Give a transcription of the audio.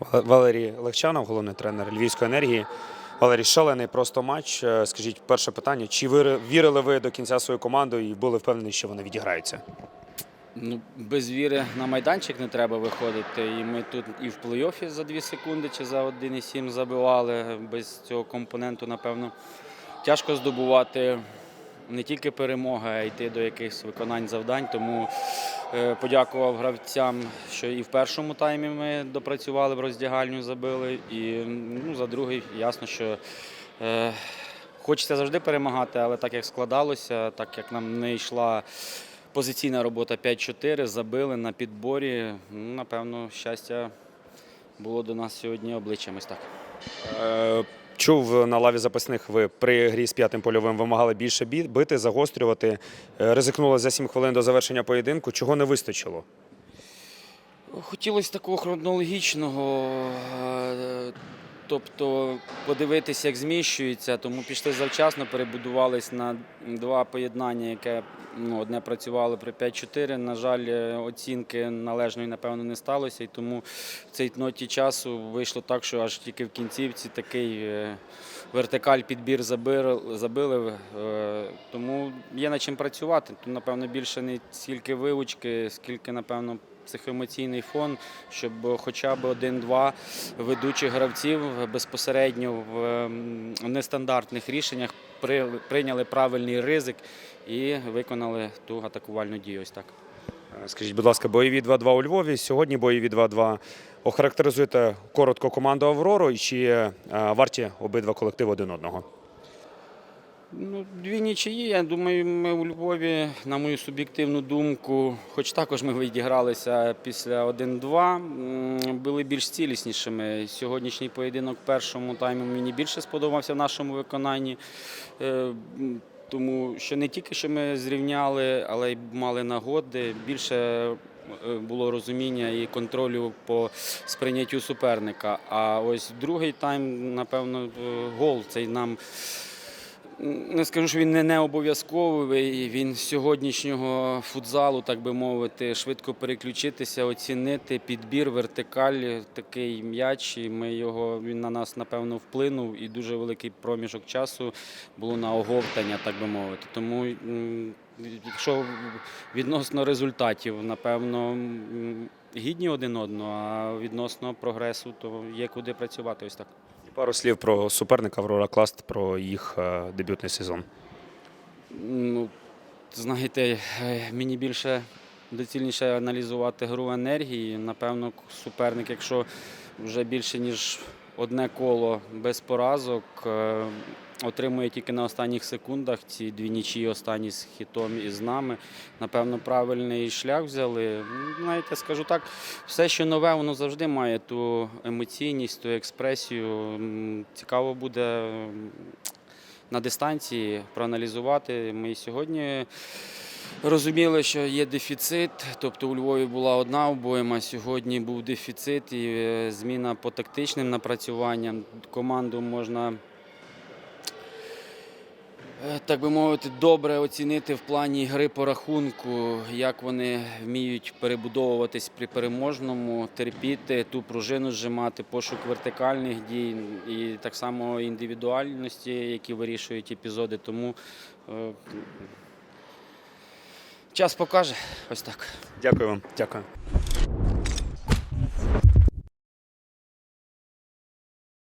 Ва- Валерій Легчанов, головний тренер Львівської енергії. Валерій, шалений просто матч. Е, Скажіть, перше питання: чи віри- вірили ви до кінця свою команду і були впевнені, що вони відіграються? Ну, без віри на майданчик не треба виходити. І ми тут і в плей-оффі за 2 секунди чи за 1,7 забивали. Без цього компоненту, напевно, тяжко здобувати не тільки перемоги, а йти до якихось виконань завдань. Тому е, подякував гравцям, що і в першому таймі ми допрацювали в роздягальню, забили. І ну, за другий ясно, що. Е, Хочеться завжди перемагати, але так як складалося, так як нам не йшла позиційна робота 5-4, забили на підборі. Ну, Напевно, щастя було до нас сьогодні обличчям ось так. Чув на лаві запасних, ви при грі з п'ятим польовим вимагали більше бити, загострювати. Е, Ризикнули за 7 хвилин до завершення поєдинку. Чого не вистачило? Хотілося такого хронологічного, е, тобто подивитися, як зміщується, тому пішли завчасно, перебудувались на два поєднання, яке ну, одне працювало при 5-4. На жаль, е, оцінки належної, напевно, не сталося, і тому в цій ноті часу вийшло так, що аж тільки в кінцівці такий е, вертикаль підбір забили, е, Тому є над чим працювати. Тут, напевно, більше не стільки вилучки, скільки, напевно, психоемоційний фон, щоб хоча б один-два ведучих гравців безпосередньо в ем, нестандартних рішеннях прийняли правильний ризик і виконали ту атакувальну дію. Ось так. Е, Скажіть, будь ласка, бойові 2-2 у Львові. Сьогодні бойові 2-2. Охарактеризуєте коротко команду Аврору і чи е, варті обидва колективи один одного? Ну, дві нічиї. Я думаю, ми у Львові, на мою суб'єктивну думку, хоч також ми відігралися після 1-2, були більш ціліснішими. Сьогоднішній поєдинок першому таймі мені більше сподобався в нашому виконанні. Е, Тому що не тільки що ми зрівняли, але й мали нагоди. Більше е, було розуміння і контролю по сприйняттю суперника. А ось другий тайм, напевно, е, гол цей нам. Не скажу, що він не, не обов'язковий. Він з сьогоднішнього футзалу, так би мовити, швидко переключитися, оцінити підбір, вертикаль, такий м'яч. І ми його він на нас напевно вплинув, і дуже великий проміжок часу було на оговтання, так би мовити. Тому, якщо відносно результатів, напевно, гідні один одного, а відносно прогресу, то є куди працювати. Ось так. Пару слів про суперника Аврора Класт, про їх е, дебютний сезон. Ну, знаєте, е, мені більше доцільніше аналізувати гру енергії. Напевно, суперник, якщо вже більше ніж одне коло без поразок, е, отримує тільки на останніх секундах ці дві нічі останні з хітом і з нами. Напевно, правильний шлях взяли. Ну, Знаєте, скажу так, все, що нове, воно завжди має ту емоційність, ту експресію. Цікаво буде на дистанції проаналізувати. Ми сьогодні розуміли, що є дефіцит. Тобто у Львові була одна обойма, сьогодні був дефіцит і е, зміна по тактичним напрацюванням. Команду можна. Е, Так би мовити, добре оцінити в плані гри по рахунку, як вони вміють перебудовуватись при переможному, терпіти, ту пружину зжимати, пошук вертикальних дій і так само індивідуальності, які вирішують епізоди. Тому е, час покаже ось так. Дякую вам. Дякую.